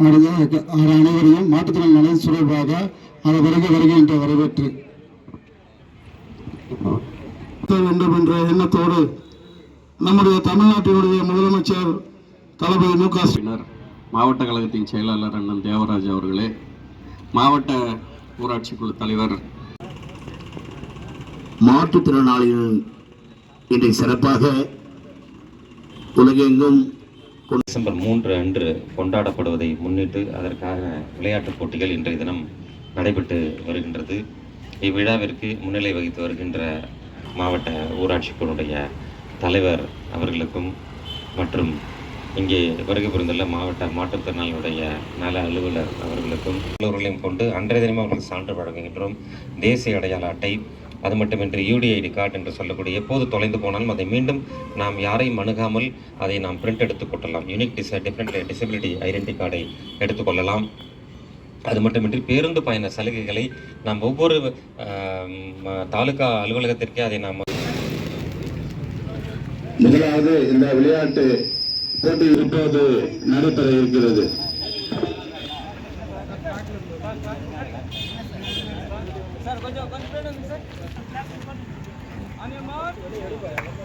அடைய அனைவரையும் மாற்றுத்திறன் நலன் சுழற்பாக அதை வருக வருக என்ற வரவேற்று. வேண்டும் என்ற எண்ணத்தோடு நம்முடைய தமிழ்நாட்டினுடைய முதலமைச்சர் தளபதி மு க மாவட்ட கழகத்தின் செயலாளர் அண்ணன் தேவராஜ் அவர்களே மாவட்ட ஊராட்சி குழு தலைவர் மாற்றுத்திறனாளிகள் இன்றைக்கு சிறப்பாக உலகெங்கும் டிசம்பர் மூன்று அன்று கொண்டாடப்படுவதை முன்னிட்டு அதற்காக விளையாட்டுப் போட்டிகள் இன்றைய தினம் நடைபெற்று வருகின்றது. இவ்விழாவிற்கு முன்னிலை வகித்து வருகின்ற மாவட்ட ஊராட்சிக்குழுடைய தலைவர் அவர்களுக்கும் மற்றும் இங்கே வருகை புரிந்துள்ள மாவட்ட மாற்றுத்திறனாளியுடைய நல அலுவலர் அவர்களுக்கும் எல்லோர்களையும் கொண்டு அன்றைய தினமும் அவர்களுக்கு சான்று வழங்குகின்றோம். தேசிய அடையாள அட்டை அது மட்டுமின்றி யூடிஐடி கார்டு என்று சொல்லக்கூடிய எப்போது தொலைந்து போனாலும் அதை மீண்டும் நாம் யாரையும் அணுகாமல் அதை நாம் பிரிண்ட் எடுத்துக் கொள்ளலாம். யூனிக் டிச டிஃப்ரெண்ட் டிசபிலிட்டி ஐடென்டி கார்டை எடுத்துக்கொள்ளலாம் அது மட்டுமின்றி பேருந்து பயண சலுகைகளை நாம் ஒவ்வொரு தாலுகா அலுவலகத்திற்கே அதை நாம் முதலாவது இந்த விளையாட்டு போட்டி இப்போது நடைபெற இருக்கிறது.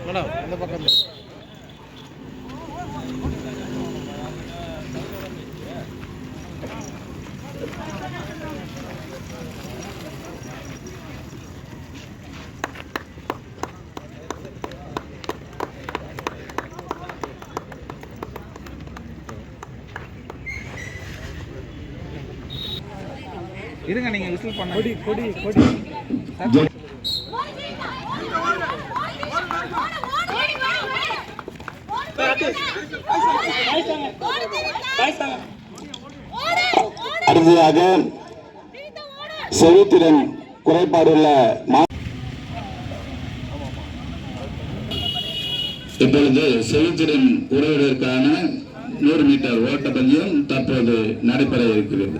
மேடம் இந்த பக்கம் இருங்க நீங்க விசில் பண்ண. கொடி கொடி கொடி. அடுத்ததாக செவித்திறன் குறைபாடுள்ள இப்பொழுது செவித்திறன் குறைவதற்கான நூறு மீட்டர் ஓட்டப்பந்தயம் தற்போது நடைபெற இருக்கிறது.